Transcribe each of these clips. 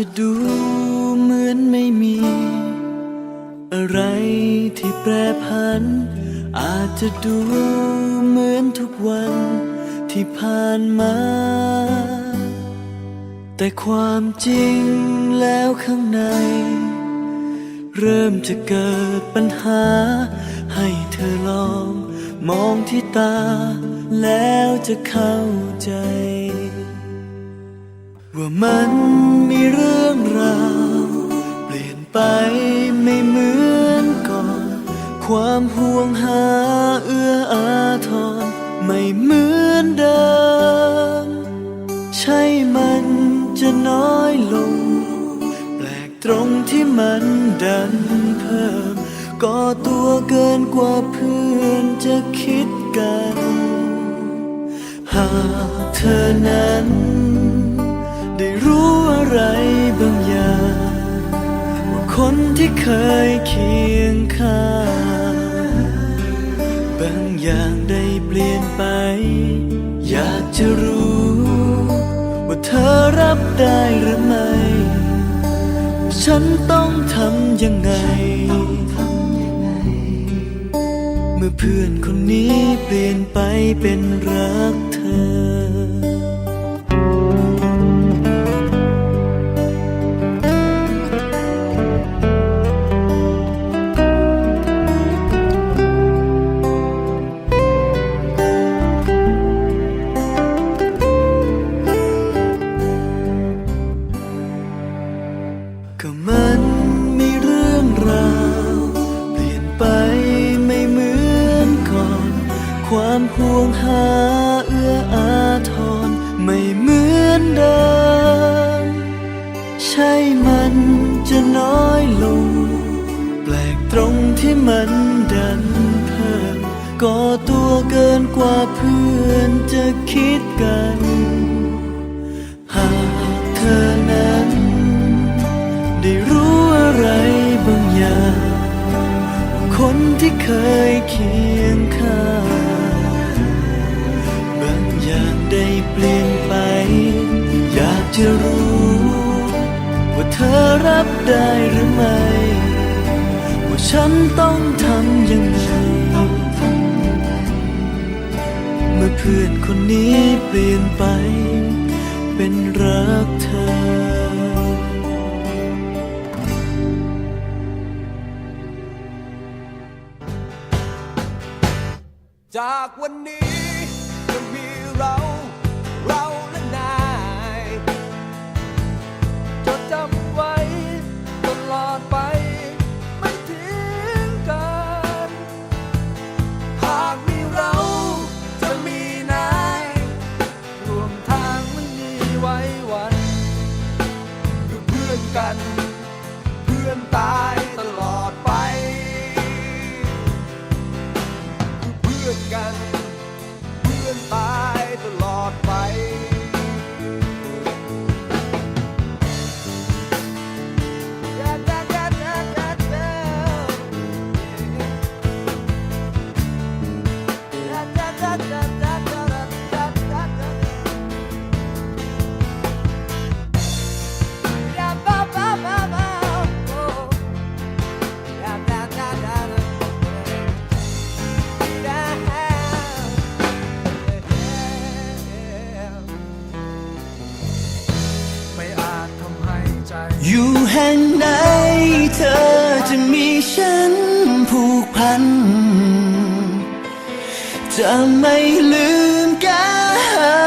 จะดูเหมือนไม่มี อะไรที่แปรผัน อาจจะดูเหมือนทุกวันที่ผ่านมา แต่ความจริงแล้วข้างใน เริ่มจะเกิดปัญหา ให้เธอลองมองที่ตา แล้วจะเข้าใจ ว่ามันมีเรื่องราวเปลี่ยนไปไม่เหมือนก่อน ความห่วงหาเอื้ออาทรไม่เหมือนเดิม ใช่มันจะน้อยลง แปลกตรงที่มันดันเพิ่มก็ตัวเกินกว่าเพื่อนจะคิดกัน หากเธอนั้น ได้รู้อะไรบางอย่างว่าคนที่เคยเคียงข้างบางอย่างได้เปลี่ยนไป อยากจะรู้ ว่าเธอรับได้หรือไม่ ฉันต้องทำยังไง เมื่อเพื่อนคนนี้เปลี่ยนไปเป็นรักเธอ ก็มันมีเรื่องราว เปลี่ยนไปไม่เหมือนก่อน ความห่วงหาเอื้ออาทรไม่เหมือนเดิม ใช่มันจะน้อยลง แปลกตรงที่มันดันเพิ่มก็ตัวเกินกว่าเพื่อนจะคิดกัน หากเธอนั้น บางอย่างว่าคนที่เคยเคียงข้างบางอย่างได้เปลี่ยนไป อยากจะรู้ ว่าเธอรับได้หรือไม่ ว่าฉันต้องทำยังไง เมื่อเพื่อนคนนี้เปลี่ยนไป เป็นากวันนี้จะมีเรา จะไม่ลืมกัน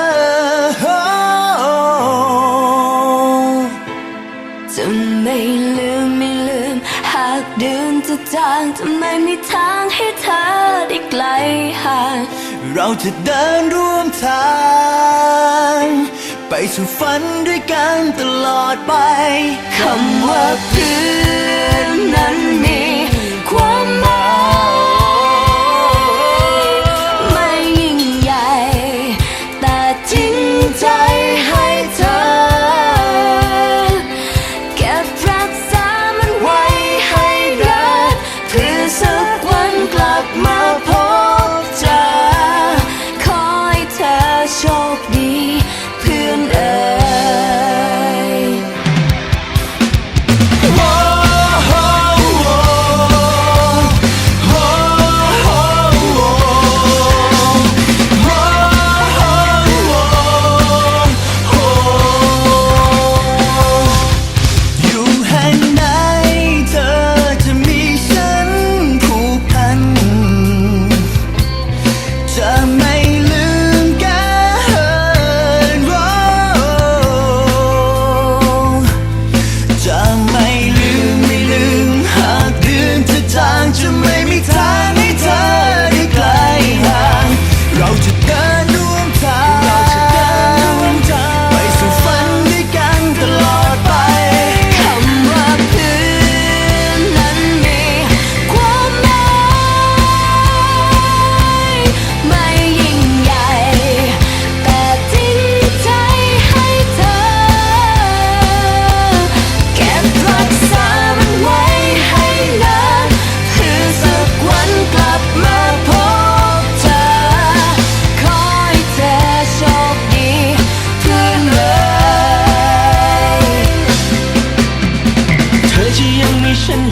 จะไม่ลืมไม่ลืม หากเดือนจะจางจะไม่มีทางให้เธอได้ไกลห่างเราจะเดินร่วมทาง ไปสู่ฝันด้วยกันตลอดไปคำว่าเพื่อนนั้นมี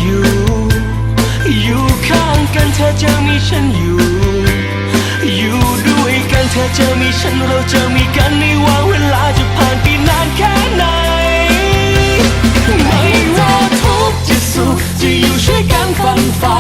อยู่ อยู่ข้างกันเธอจะมีฉันอยู่ อยู่ด้วยกันเธอจะมีฉันเราจะมีกันไม่ว่าเวลาจะผ่านไปนานแค่ไหน ไม่ว่าทุกข์จะสุขจะอยู่ช่วยกันฟันฝ่า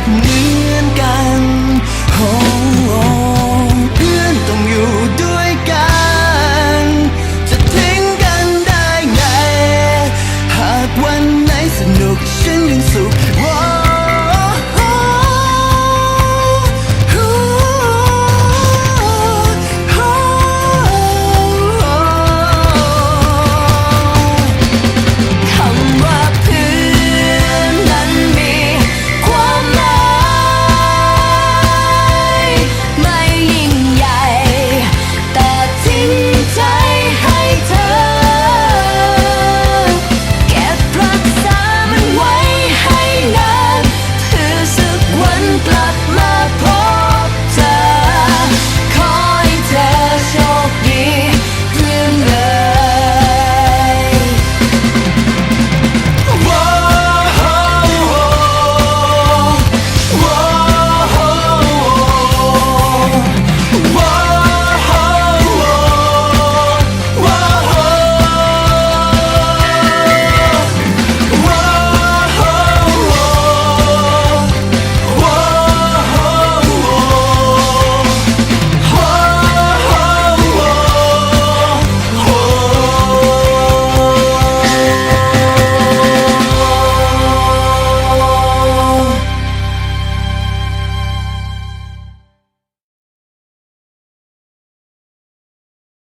บเหมือนกันโอ้โอ้เพื่อนต้องอยู่ด้วยกัน จะทิ้งกันได้ไง หากวันไหนสนุกฉันยังสุข